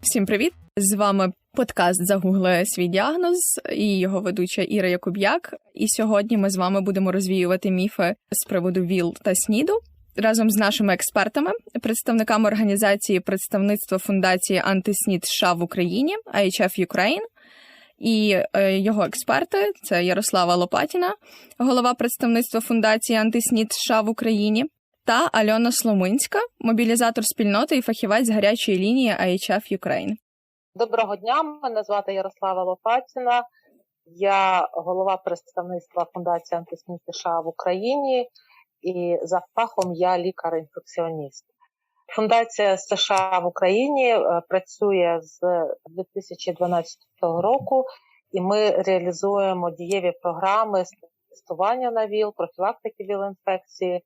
Всім привіт! З вами подкаст Загугли свій діагноз і його ведуча Іра Якуб'як. І сьогодні ми з вами будемо розвіювати міфи з приводу ВІЛ та СНІДу разом з нашими експертами, представниками організації представництва фундації антиснід США в Україні IHF Ukraine, і е, його експерти це Ярослава Лопатіна, голова представництва фундації антиснід США в Україні, та Альона Сломинська, мобілізатор спільноти і фахівець гарячої лінії IHF Ukraine. Доброго дня, мене звати Ярослава Лопатіна. Я голова представництва Фундації антиснід США в Україні і за фахом я лікар-інфекціоніст. Фундація США в Україні е, працює з 2012 року, і ми реалізуємо дієві програми з тестування на ВІЛ, профілактики ВІЛ-інфекції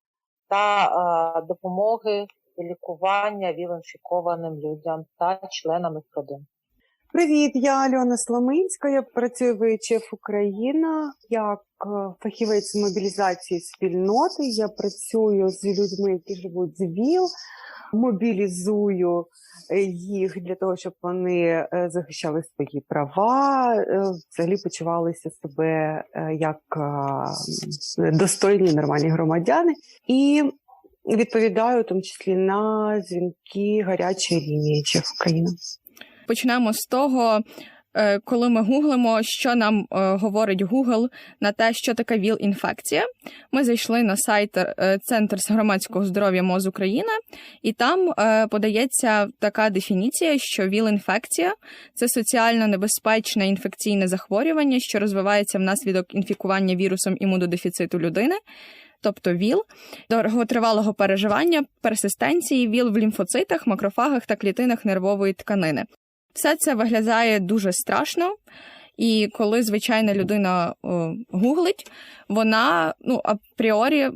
та е, допомоги і лікування ВІЛ-інфікованим людям та членам їх родин. Привіт, я Альона Сломинська. Я працюю в ІЧФ Україна як е, фахівець мобілізації спільноти. Я працюю з людьми, які живуть з ВІЛ, мобілізую їх для того, щоб вони е, захищали свої права, взагалі почувалися себе як достойні нормальні громадяни і відповідаю в тому числі на дзвінки гарячої лінії в Україна. Почнемо з того, е, коли ми гуглимо, що нам е, говорить Google на те, що таке ВІЛ-інфекція. Ми зайшли на сайт е, Центр з громадського здоров'я МОЗ України, і там подається така дефініція, що ВІЛ-інфекція це соціально небезпечне інфекційне захворювання, що розвивається внаслідок інфікування вірусом імунодефіциту людини. Тобто ВІЛ, довготривалого переживання, персистенції, ВІЛ в лімфоцитах, макрофагах та клітинах нервової тканини. Все це виглядає дуже страшно, і коли звичайна людина о, гуглить, вона ну апріорі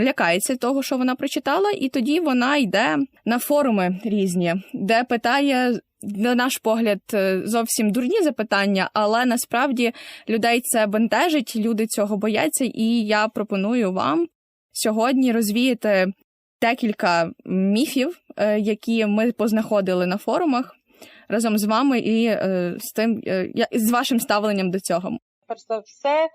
лякається того, що вона прочитала, і тоді вона йде на форуми різні, де питає. На наш погляд, е, зовсім дурні запитання, але насправді людей це бентежить, люди цього бояться, і я пропоную вам сьогодні розвіяти декілька міфів, е, які ми познаходили на форумах разом з вами і е, з тим, е, з вашим ставленням до цього. Перш за все,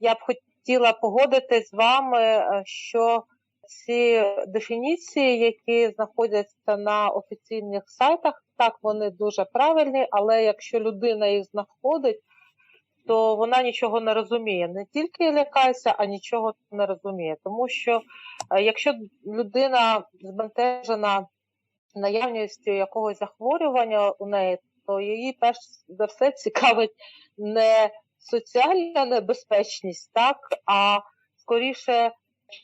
я б хотіла погодити з вами, е, що ці дефініції, які знаходяться на офіційних сайтах, так вони дуже правильні, але якщо людина їх знаходить, то вона нічого не розуміє. Не тільки лякається, а нічого не розуміє. Тому що якщо людина збентежена наявністю якогось захворювання у неї, то її перш за все цікавить не соціальна небезпечність, так, а скоріше,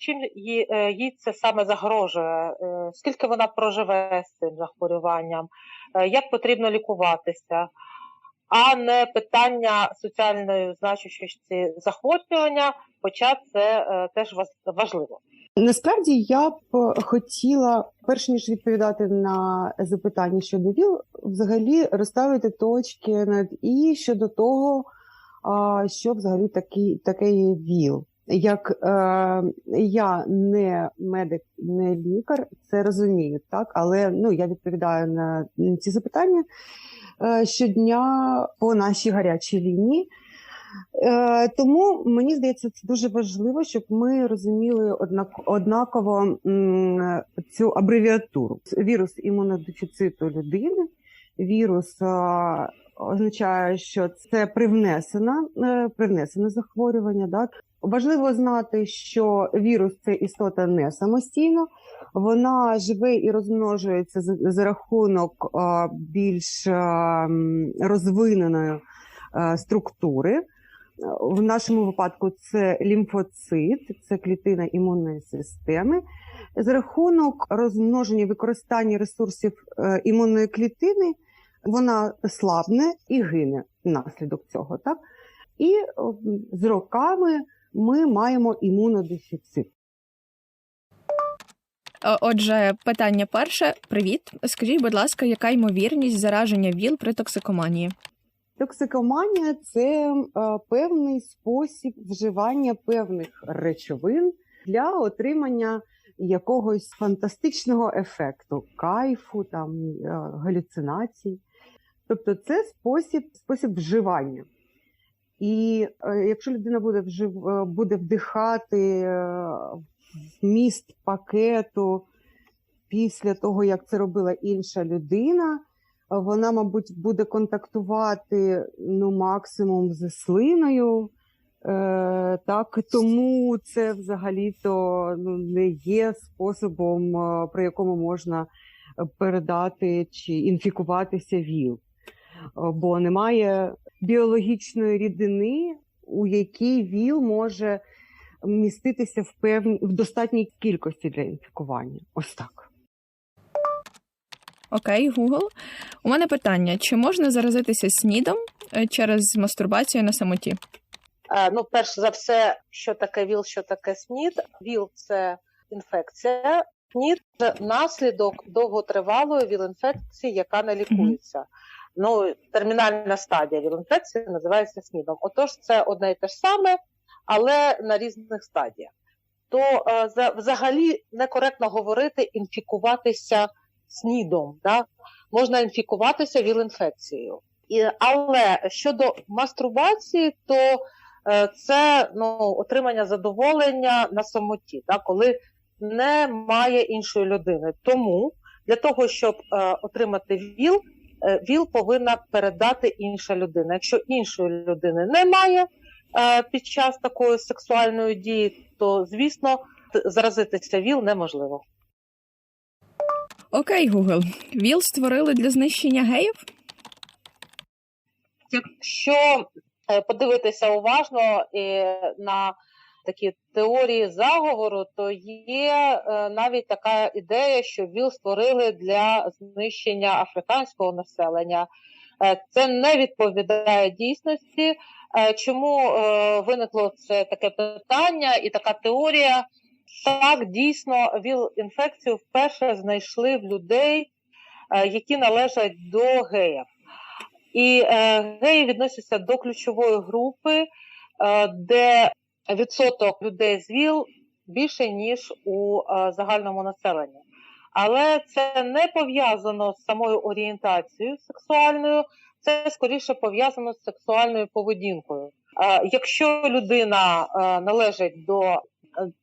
чим їй, е, це саме загрожує, е, скільки вона проживе з цим захворюванням, е, як потрібно лікуватися, а не питання соціальної значущості захворювання, хоча це теж важливо. Насправді я б хотіла, перш ніж відповідати на запитання щодо ВІЛ, взагалі розставити точки над і щодо того, що взагалі такі, таке є ВІЛ. Як е, я не медик, не лікар, це розумію, так але ну я відповідаю на ці запитання е, щодня по нашій гарячій лінії. Е, тому мені здається, це дуже важливо, щоб ми розуміли однак, однаково цю абревіатуру. Вірус імунодефіциту людини, вірус означає, що це привнесена, е, привнесене захворювання. Так? Важливо знати, що вірус це істота не самостійно, вона живе і розмножується за, рахунок більш розвиненої структури. В нашому випадку це лімфоцит, це клітина імунної системи. За рахунок розмноження використання ресурсів е, імунної клітини, вона слабне і гине внаслідок цього. Так? І з роками ми маємо імунодефіцит. Отже, питання перше: привіт. Скажіть, будь ласка, яка ймовірність зараження ВІЛ при токсикоманії? Токсикоманія це е, певний спосіб вживання певних речовин для отримання якогось фантастичного ефекту, кайфу, там е, галюцинацій. Тобто, це спосіб, спосіб вживання. І е, якщо людина буде вжив, буде вдихати вміст пакету після того, як це робила інша людина, вона, мабуть, буде контактувати ну, максимум з слиною. Е, так, тому це взагалі-то ну, не є способом, е, при якому можна передати чи інфікуватися ВІЛ. Е, Бо немає біологічної рідини, у якій ВІЛ може міститися в певній в достатній кількості для інфікування. Ось так. Окей, Google. У мене питання: чи можна заразитися снідом е, через мастурбацію на самоті? Е, Ну, перш за все, що таке ВІЛ, що таке СНІД. ВІЛ це інфекція. СНІД це наслідок довготривалої ВІЛ-інфекції, яка не лікується. Ну, термінальна стадія ВІЛ-інфекції називається СНІДом. Отож, це одне і те ж саме, але на різних стадіях. То е, за- взагалі некоректно говорити інфікуватися СНІДом. Да? Можна інфікуватися ВІЛ-інфекцією. Але щодо мастурбації, то е, це ну, отримання задоволення на самоті, да, коли немає іншої людини. Тому для того, щоб е, отримати ВІЛ, е, ВІЛ повинна передати інша людина. Якщо іншої людини немає е, під час такої сексуальної дії, то звісно заразитися ВІЛ неможливо. Окей, Google. ВІЛ створили для знищення геїв? Якщо е, подивитися уважно е, на такі теорії заговору, то є е, навіть така ідея, що ВІЛ створили для знищення африканського населення. Це не відповідає дійсності. Чому виникло це таке питання і така теорія? Так, дійсно, ВІЛ-інфекцію вперше знайшли в людей, е, які належать до геїв. І е, геї відносяться до ключової групи, е, де відсоток людей з ВІЛ більше, ніж у загальному населенні. Але це не пов'язано з самою орієнтацією сексуальною, це скоріше пов'язано з сексуальною поведінкою. Якщо людина належить до,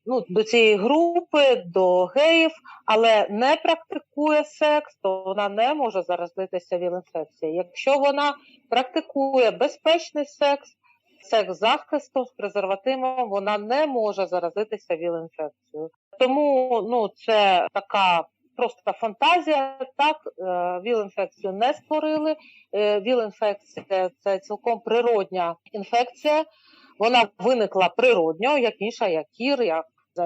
ну, до цієї групи, до геїв, але не практикує секс, то вона не може заразитися ВІЛ-інфекцією. Якщо вона практикує безпечний секс, секс захистом, з презервативом, вона не може заразитися ВІЛ-інфекцією. Тому ну, це така просто фантазія. Так, е, ВІЛ-інфекцію не створили. Е, ВІЛ-інфекція це цілком природня інфекція. Вона виникла природньо, як інша, як кір, як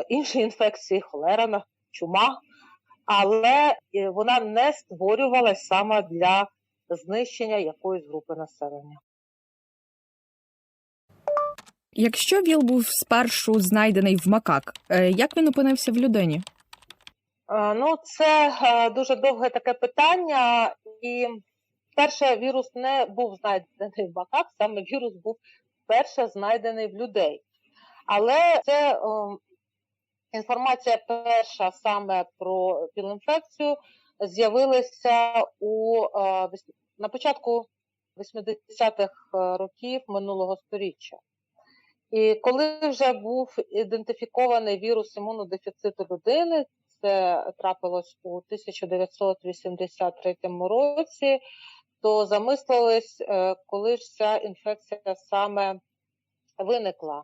інші інфекції, холера, чума але е, вона не створювалась саме для знищення якоїсь групи населення. Якщо ВІЛ був спершу знайдений в макак, е, як він опинився в людині? Е, Ну, це дуже довге таке питання. І перше, вірус не був знайдений в макак, саме вірус був перше знайдений в людей. Але це е, інформація перша саме про віл-інфекцію з'явилася у е, віс- на початку 80-х років минулого сторіччя. І коли вже був ідентифікований вірус імунодефіциту людини, це трапилось у 1983 році, то замислились, е, коли ж ця інфекція саме виникла.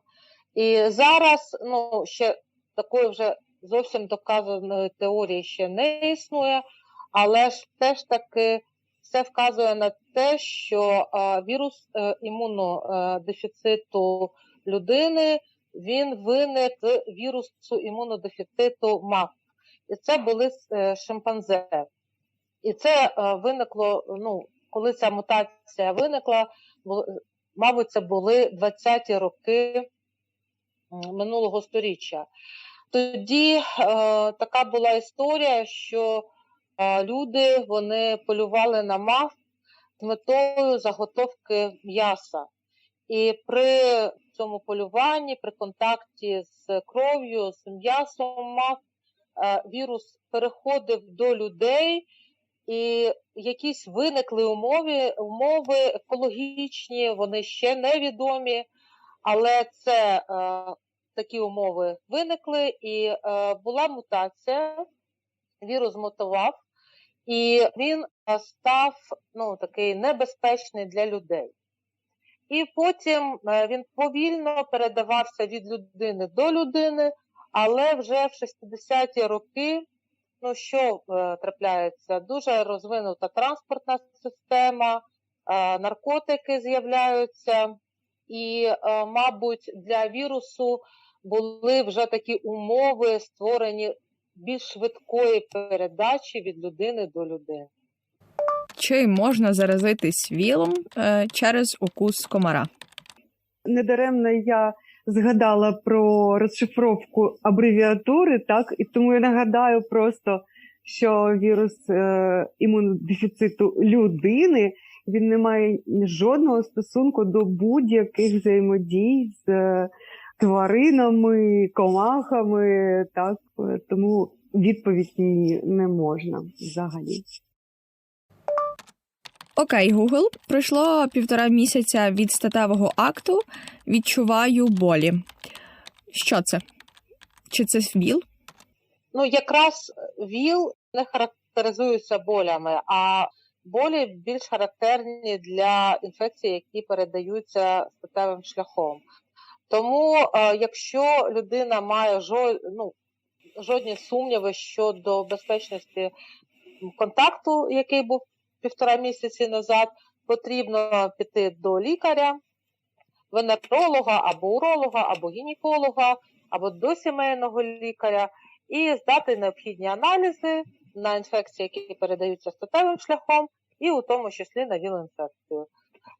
І зараз ну, ще такої вже зовсім доказаної теорії ще не існує, але ж теж таки все вказує на те, що е, вірус е, імунодефіциту людини він виник вірусу імунодефіциту МАФ. І це були шимпанзе. І це виникло, ну, коли ця мутація виникла, мабуть, це були 20-ті роки минулого сторіччя. Тоді е, така була історія, що е, люди вони полювали на мав з метою заготовки м'яса. І при цьому полюванні, при контакті з кров'ю, з м'ясом мав, е, вірус переходив до людей, і якісь виникли умови, умови екологічні, вони ще невідомі, але це е, такі умови виникли, і е, була мутація, вірус мутував, і він е, став ну, такий небезпечний для людей. І потім е, він повільно передавався від людини до людини, але вже в 60-ті роки, ну що е, трапляється? Дуже розвинута транспортна система, е, наркотики з'являються, і, е, мабуть, для вірусу були вже такі умови створені більш швидкої передачі від людини до людини. Чи можна заразитись вілом е, через укус комара? Недаремно я згадала про розшифровку абревіатури, так і тому я нагадаю просто, що вірус е, імунодефіциту людини він не має жодного стосунку до будь-яких взаємодій з е, тваринами, комахами. Так Е, тому відповідь ні не можна взагалі. Окей, Google. Пройшло півтора місяця від статевого акту. Відчуваю болі. Що це? Чи це ВІЛ? Ну, якраз ВІЛ не характеризується болями, а болі більш характерні для інфекцій, які передаються статевим шляхом. Тому, е, якщо людина має ну, жодні сумніви щодо безпечності контакту, який був півтора місяці назад, потрібно піти до лікаря, венеролога або уролога, або гінеколога, або до сімейного лікаря і здати необхідні аналізи на інфекції, які передаються статевим шляхом, і у тому числі на ВІЛ-інфекцію.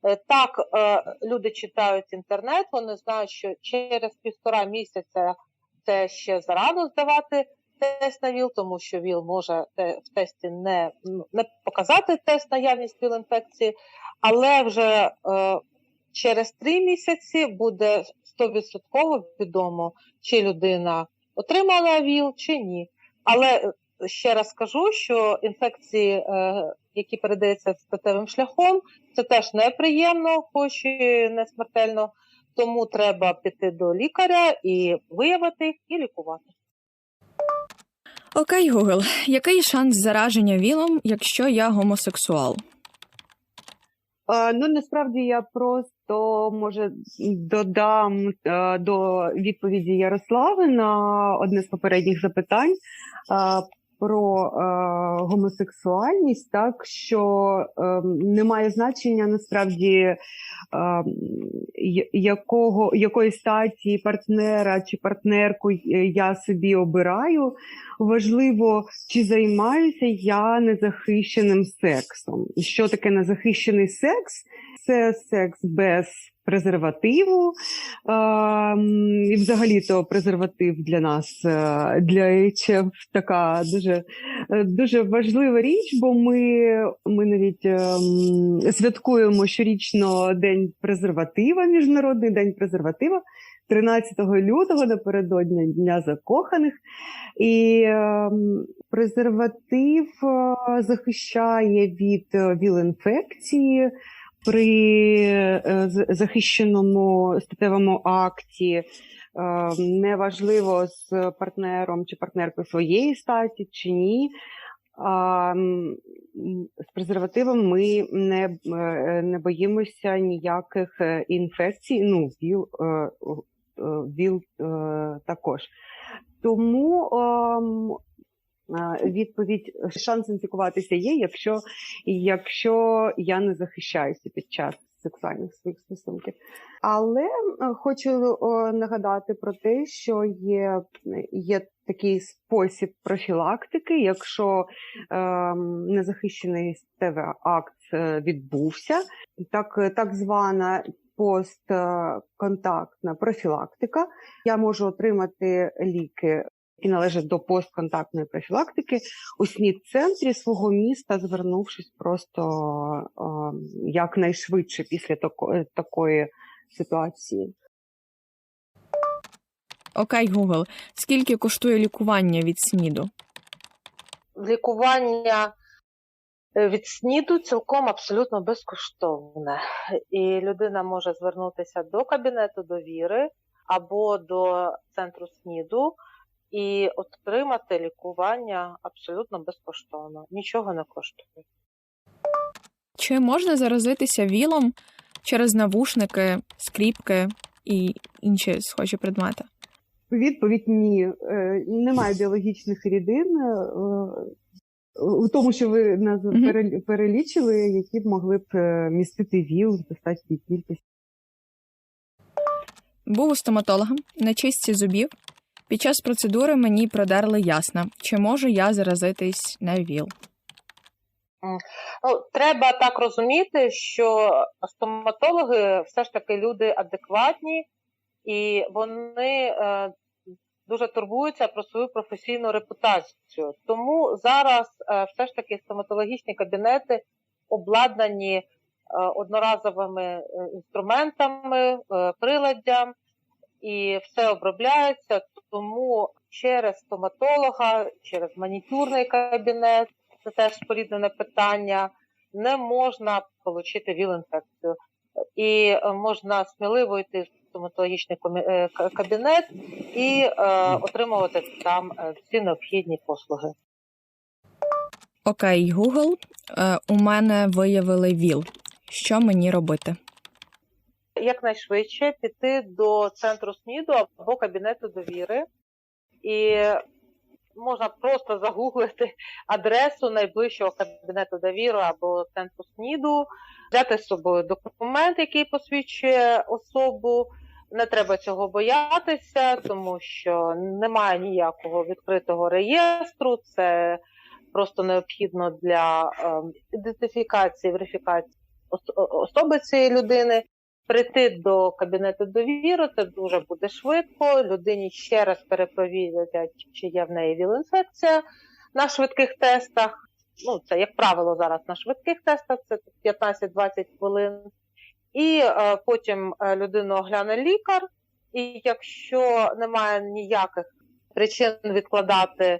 Е, Так, е, люди читають інтернет, вони знають, що через півтора місяця це ще зарано здавати тест на ВІЛ, тому що ВІЛ може в тесті не, ну, не показати тест наявність ВІЛ-інфекції, але вже е, через три місяці буде 100% відомо, чи людина отримала ВІЛ, чи ні. Але е, ще раз скажу, що інфекції, е, які передаються статевим шляхом, це теж неприємно, хоч і не смертельно. Тому треба піти до лікаря і виявити їх і лікувати. Окей, Гугл, Який шанс зараження ВІЛом, якщо я гомосексуал? Е, Ну, насправді я просто може додам е, до відповіді Ярослави на одне з попередніх запитань про е, гомосексуальність, так що е, немає значення насправді е, якого якої статі партнера чи партнерку е, я собі обираю. Важливо, чи займаюся я незахищеним сексом. Що таке незахищений секс? Це секс без презервативу. І взагалі-то презерватив для нас, е, для HF, така дуже, е, дуже важлива річ, бо ми, ми навіть ем, святкуємо щорічно День презерватива, Міжнародний день презерватива. 13 лютого напередодні Дня закоханих, і презерватив е, захищає від е, ВІЛ-інфекції при е, захищеному статевому акті. Е, Неважливо з партнером чи партнеркою своєї статі чи ні. З презервативом ми не, е, не боїмося ніяких інфекцій. Ну, ВІЛ, ВІЛ також. Тому ем, відповідь шанс інфікуватися є, якщо, якщо я не захищаюся під час сексуальних своїх стосунків. Але е, хочу нагадати про те, що є, є такий спосіб профілактики, якщо ем, незахищений статевий акт е, відбувся, так, так звана постконтактна профілактика. Я можу отримати ліки, які належать до постконтактної профілактики у СНІД-центрі свого міста, звернувшись просто е, якнайшвидше після тако, такої ситуації. Окей, Google, скільки коштує лікування від СНІДу? лікування е, від СНІДу цілком абсолютно безкоштовне. І людина може звернутися до кабінету довіри або до центру СНІДу і отримати лікування абсолютно безкоштовно. Нічого не коштує. Чи можна заразитися вілом через навушники, скріпки і інші схожі предмети? Відповідь ні. Е, Немає біологічних рідин е, у тому, що ви нас перелічили, які б могли б е, містити ВІЛ в достатній кількості. Був у стоматолога на чистці зубів. Під час процедури мені продерли ясна, чи можу я заразитись на ВІЛ. Ну, треба так розуміти, що стоматологи все ж таки люди адекватні, і вони е, дуже турбуються про свою професійну репутацію. Тому зараз е, все ж таки стоматологічні кабінети обладнані е, одноразовими інструментами, приладдям, і все обробляється. Тому через стоматолога, через манікюрний кабінет це теж споріднене питання. Не можна отримати ВІЛ-інфекцію. І е, можна сміливо йти в стоматологічний е, кабінет і е, отримувати там всі необхідні послуги. Окей, Google, у мене виявили ВІЛ. Що мені робити? Якнайшвидше піти до центру СНІДу або кабінету довіри, і можна просто загуглити адресу найближчого кабінету довіри або центру СНІДу, взяти з собою документ, який посвідчує особу. Не треба цього боятися, тому що немає ніякого відкритого реєстру. Це просто необхідно для ем, ідентифікації, верифікації особи цієї людини. Прийти до кабінету довіри, це дуже буде швидко. Людині ще раз перепровірять, чи є в неї ВІЛ-інфекція на швидких тестах. Ну, це, як правило, зараз на швидких тестах, це 15-20 хвилин. І е, потім е, людину огляне лікар, і якщо немає ніяких причин відкладати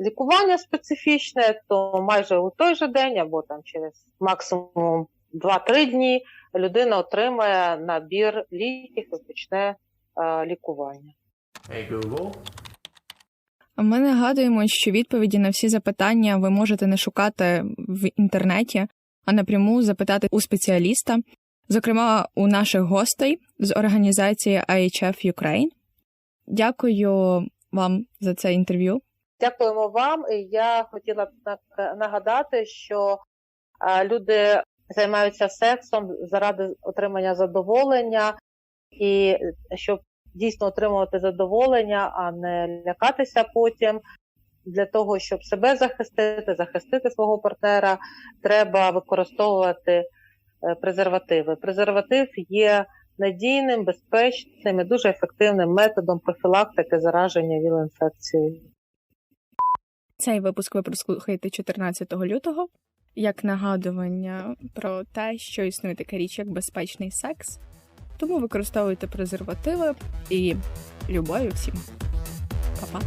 лікування специфічне, то майже у той же день або там через максимум 2-3 дні людина отримає набір ліків і почне е, лікування. Hey Google, Ми нагадуємо, що відповіді на всі запитання ви можете не шукати в інтернеті, а напряму запитати у спеціаліста, зокрема у наших гостей з організації IHF Ukraine. Дякую вам за це інтерв'ю. Дякуємо вам. Я хотіла б нагадати, що е, люди займаються сексом заради отримання задоволення, і щоб дійсно отримувати задоволення, а не лякатися потім. Для того, щоб себе захистити, захистити свого партнера, треба використовувати е, презервативи. Презерватив є надійним, безпечним і дуже ефективним методом профілактики зараження ВІЛ-інфекцією. Цей випуск ви прослухаєте 14 лютого як нагадування про те, що існує така річ, як безпечний секс. Тому використовуйте презервативи і любові всім. Па-па!